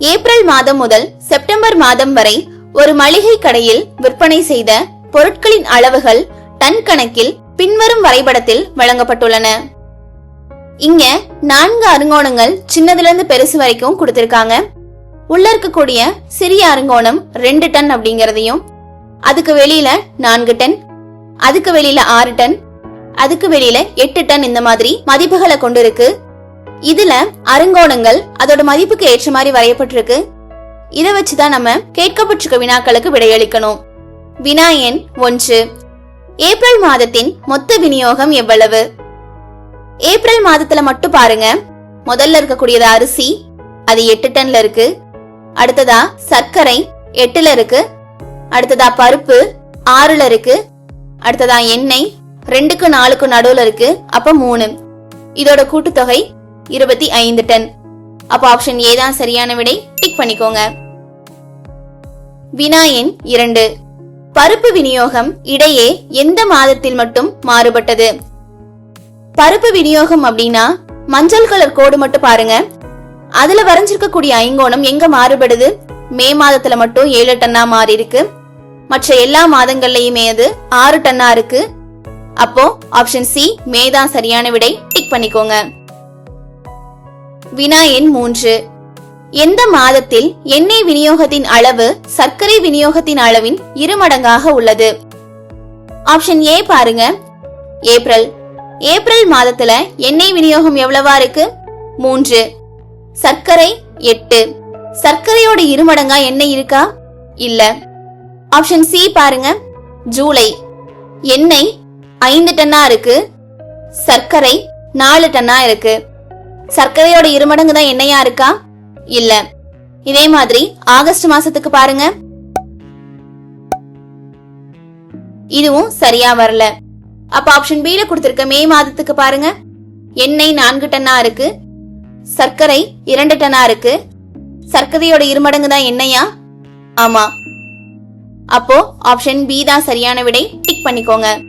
April மாதம் முதல் September மாதம் வரை ஒரு மளிகை கடையில் விற்பனை செய்த பொருட்களின் அளவுகள் டன் கணக்கில் பின்வரும் வரைபடத்தில் வழங்கப்பட்டுள்ளன. இங்க நான்கு அருங்கோணங்கள் சின்னதுலேருந்து பெருசு வரைக்கும் கொடுத்திருக்காங்க. உள்ள இருக்கக்கூடிய சிறிய அருங்கோணம் ரெண்டு டன் அப்படிங்கறதையும் அதுக்கு வெளியில நான்கு டன் அதுக்கு வெளியில ஆறு டன் அதுக்கு வெளியில எட்டு டன் இந்த மாதிரி மதிப்புகளை கொண்டு இருக்கு இதுல அருங்கோணங்கள் அதோட மதிப்புக்கு ஏற்ற மாதிரி வரையப்பட்டிருக்கு. இதை வச்சுதான் நம்ம கேட்கப்பட்டிருக்க வினாக்களுக்கு விடையளிக்கணும். வினா எண் ஒன்று. ஏப்ரல் மாதத்தின் மொத்த விநியோகம் எவ்வளவு? ஏப்ரல் மாதத்துல மட்டும் பாருங்க. முதல்ல இருக்கக்கூடியது அரிசி அது எட்டு டன்ல இருக்கு. அடுத்ததா சர்க்கரை எட்டுல இருக்கு. அடுத்ததா பருப்பு ஆறுல இருக்கு. அடுத்ததா எண்ணெய் ரெண்டுக்கு நாலுக்கு நடுவுல இருக்கு. அப்ப மூணு. இதோட கூட்டுத்தொகை இருபத்தி ஐந்து டன். அப்ப ஆப்ஷன் ஏ தான் சரியான விடை. டிக் பண்ணிக்கோங்க. வினா எண் இரண்டு. பருப்பு விநியோகம் இடையே எந்த மாதத்தில் மட்டும் மாறுபட்டது? பருப்பு விநியோகம் அப்படின்னா மஞ்சள் கலர் கோடு மட்டும் பாருங்க. அதுல வரைஞ்சிருக்கக்கூடிய ஐங்கோணம் எங்க மாறுபடுது? மே மாதத்துல மட்டும் ஏழு டன்னா மாறி இருக்கு. மற்ற எல்லா மாதங்கள்லயுமே அது ஆறு டன்னா இருக்கு. அப்போ ஆப்ஷன் சி மே தான் சரியான விடை. டிக் பண்ணிக்கோங்க. வினா எண் மூன்று. எந்த மாதத்தில் எண்ணெய் விநியோகத்தின் அளவு சர்க்கரை விநியோகத்தின் அளவின் இருமடங்காக உள்ளது? ஆப்ஷன் ஏ பாருங்க. ஏப்ரல். ஏப்ரல் மாதத்துல எண்ணெய் விநியோகம் எவ்வளவா இருக்கு? மூன்று. சர்க்கரை எட்டு. சர்க்கரையோட இருமடங்கா எண்ணெய் இருக்கா? இல்ல. ஆப்ஷன் சி பாருங்க. ஜூலை. எண்ணெய் ஐந்து டன்னா இருக்கு. சர்க்கரை நாலு டன்னா இருக்கு. சர்க்கரையோட இருமடங்கு தான் எண்ணெயா இருக்கா? இல்ல. இதே மாதிரி ஆகஸ்ட் மாசத்துக்கு பாருங்க. இதுவும் சரியா வரல. அப்ப ஆப்ஷன் பி ல கொடுத்திருக்க மே மாதத்துக்கு பாருங்க. எண்ணெய் நான்கு டன்னா இருக்கு. சர்க்கரை இரண்டு டன்னா இருக்கு. சர்க்கரையோட இருமடங்கு தான் எண்ணெயா? ஆமா. அப்போ ஆப்ஷன் பி தான் சரியான விடை. டிக் பண்ணிக்கோங்க.